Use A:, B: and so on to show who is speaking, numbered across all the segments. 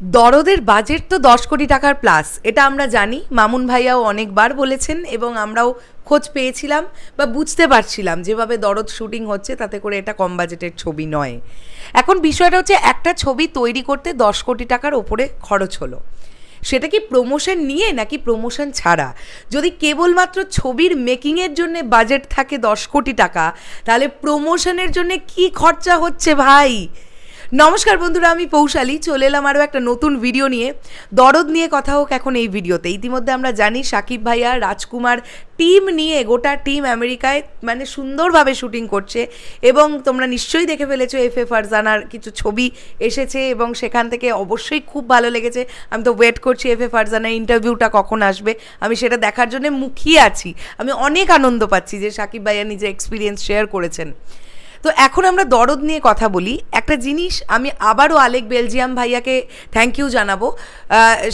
A: দরদের budget তো দশ কোটি টাকার প্লাস। এটা আমরা জানি। মামুন ভাইয়াও অনেকবার বলেছেন এবং আমরাও খোঁজ পেয়েছিলাম বা বুঝতে পারছিলাম যেভাবে দরদ শুটিং হচ্ছে, তাতে করে এটা কম বাজেটের ছবি নয়। এখন বিষয়টা হচ্ছে, একটা ছবি তৈরি করতে দশ কোটি টাকার ওপরে খরচ হলো। সেটা কি প্রমোশন নিয়ে নাকি প্রমোশন ছাড়া? যদি কেবলমাত্র ছবির মেকিংয়ের জন্য বাজেট থাকে দশ কোটি টাকা, তাহলে প্রমোশনের জন্য কি খরচা হচ্ছে ভাই? নমস্কার বন্ধুরা, আমি পৌশালী। চলে এলাম আরও একটা নতুন ভিডিও নিয়ে। দরদ নিয়ে কথা হোক এখন এই ভিডিওতে ইতিমধ্যে আমরা জানি সাকিব ভাইয়া, রাজকুমার টিম নিয়ে গোটা টিম আমেরিকায় মানে সুন্দরভাবে শুটিং করছে এবং তোমরা নিশ্চয়ই দেখে ফেলেছো এফ এ ফারজানার কিছু ছবি এসেছে এবং সেখান থেকে অবশ্যই খুব ভালো লেগেছে। আমি তো ওয়েট করছি এফ এ ফারজানার ইন্টারভিউটা কখন আসবে। আমি সেটা দেখার জন্য মুখিয়ে আছি। আমি অনেক আনন্দ পাচ্ছি যে সাকিব ভাইয়া নিজে এক্সপিরিয়েন্স শেয়ার করেছেন। তো এখন আমরা দরদ নিয়ে কথা বলি। একটা জিনিস আমি আবারও আলেক বেলজিয়াম ভাইয়াকে থ্যাংক ইউ জানাব।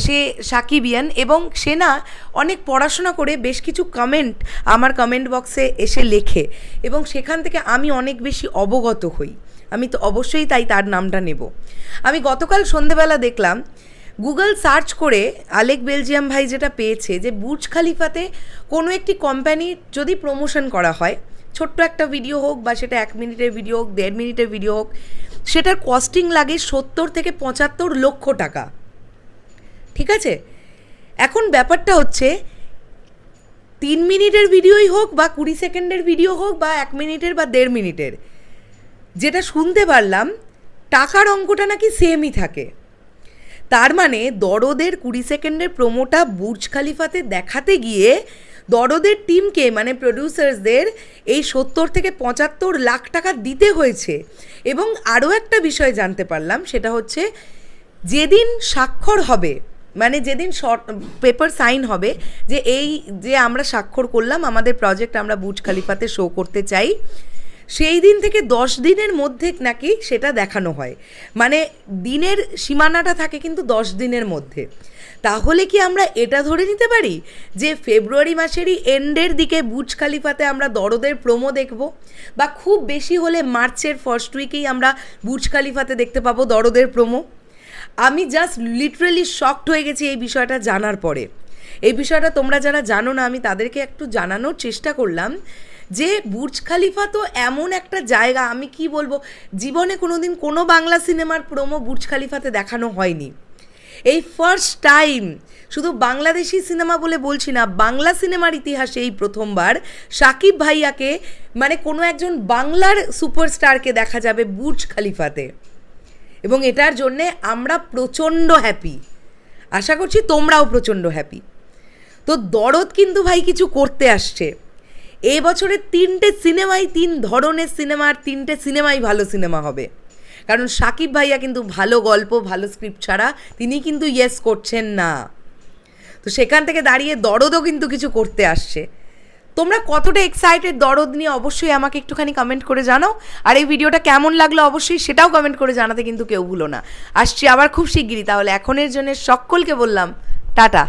A: সে সাকিবিয়ান এবং সে না অনেক পড়াশোনা করে বেশ কিছু কমেন্ট আমার কমেন্ট বক্সে এসে লেখে এবং সেখান থেকে আমি অনেক বেশি অবগত হই। আমি তো অবশ্যই তাই তার নামটা নেব। আমি গতকাল সন্ধেবেলা দেখলাম গুগল সার্চ করে আলেক বেলজিয়াম ভাই যেটা পেয়েছে যে বুর্জ খালিফাতে কোনো একটি কোম্পানির যদি প্রমোশন করা হয় ছোট্ট একটা ভিডিও হোক বা সেটা এক মিনিটের ভিডিও হোক, দেড় মিনিটের ভিডিও হোক, সেটার কস্টিং লাগে সত্তর থেকে পঁচাত্তর লক্ষ টাকা। ঠিক আছে? এখন ব্যাপারটা হচ্ছে, তিন মিনিটের ভিডিওই হোক বা কুড়ি সেকেন্ডের ভিডিও হোক বা এক মিনিটের বা দেড় মিনিটের, যেটা শুনতে পারলাম, টাকার অঙ্কটা নাকি সেমই থাকে। তার মানে দরদের কুড়ি সেকেন্ডের প্রোমোটা বুর্জ খালিফাতে দেখাতে গিয়ে দরদের টিমকে মানে প্রডিউসার্সদের এই সত্তর থেকে পঁচাত্তর লাখ টাকা দিতে হয়েছে। এবং আরও একটা বিষয় জানতে পারলাম, সেটা হচ্ছে যেদিন স্বাক্ষর হবে মানে যেদিন শর্ট, পেপার সাইন হবে, যে এই যে আমরা স্বাক্ষর করলাম, আমাদের প্রজেক্ট আমরা বুর্জ খালিফাতে শো করতে চাই সেই দিন থেকে দশ দিনের মধ্যে নাকি সেটা দেখানো হয়। মানে দিনের সীমানাটা থাকে কিন্তু দশ দিনের মধ্যে। তাহলে কি আমরা এটা ধরে নিতে পারি যে ফেব্রুয়ারি মাসেরই এন্ডের দিকে বুর্জ খালিফাতে আমরা দরদের প্রোমো দেখব? বা খুব বেশি হলে মার্চের ফার্স্ট উইকেই আমরা বুর্জ খালিফাতে দেখতে পাবো দরদের প্রোমো? আমি জাস্ট লিটারেলি শকড হয়ে গেছি এই বিষয়টা জানার পরে। এই বিষয়টা তোমরা যারা জানো না, আমি তাদেরকে একটু জানানোর চেষ্টা করলাম যে বুর্জ খালিফা তো এমন একটা জায়গা, আমি কি বলব, জীবনে কোনো দিন কোনো বাংলা সিনেমার প্রোমো বুর্জ খালিফাতে দেখানো হয়নি। এই ফার্স্ট টাইম শুধু বাংলাদেশি সিনেমা বলে বলছি না, বাংলা সিনেমার ইতিহাসে এই প্রথমবার সাকিব ভাইয়াকে মানে কোনো একজন বাংলার সুপারস্টারকে দেখা যাবে বুর্জ খালিফাতে। এবং এটার জন্যে আমরা প্রচণ্ড হ্যাপি আশা করছি তোমরাও প্রচণ্ড হ্যাপি তো দরদ কিন্তু ভাই কিছু করতে আসছে। এই বছরের তিনটে সিনেমাই তিন ধরনের সিনেমা আর তিনটে সিনেমাই ভালো সিনেমা হবে। কারণ সাকিব ভাইয়া কিন্তু ভালো গল্প, ভালো স্ক্রিপ্ট ছাড়া তিনি কিন্তু ইয়েস করছেন না। তো সেখান থেকে দাঁড়িয়ে দরদও কিন্তু কিছু করতে আসছে। তোমরা কতটা এক্সাইটেড দরদ নিয়ে অবশ্যই আমাকে একটুখানি কমেন্ট করে জানাও। আর এই ভিডিওটা কেমন লাগল অবশ্যই সেটাও কমেন্ট করে জানাতে কিন্তু কেউ ভুলো না। আসছি আবার খুব শিগগিরই, তাহলে এখনের জন্য সকলকে বললাম, টাটা।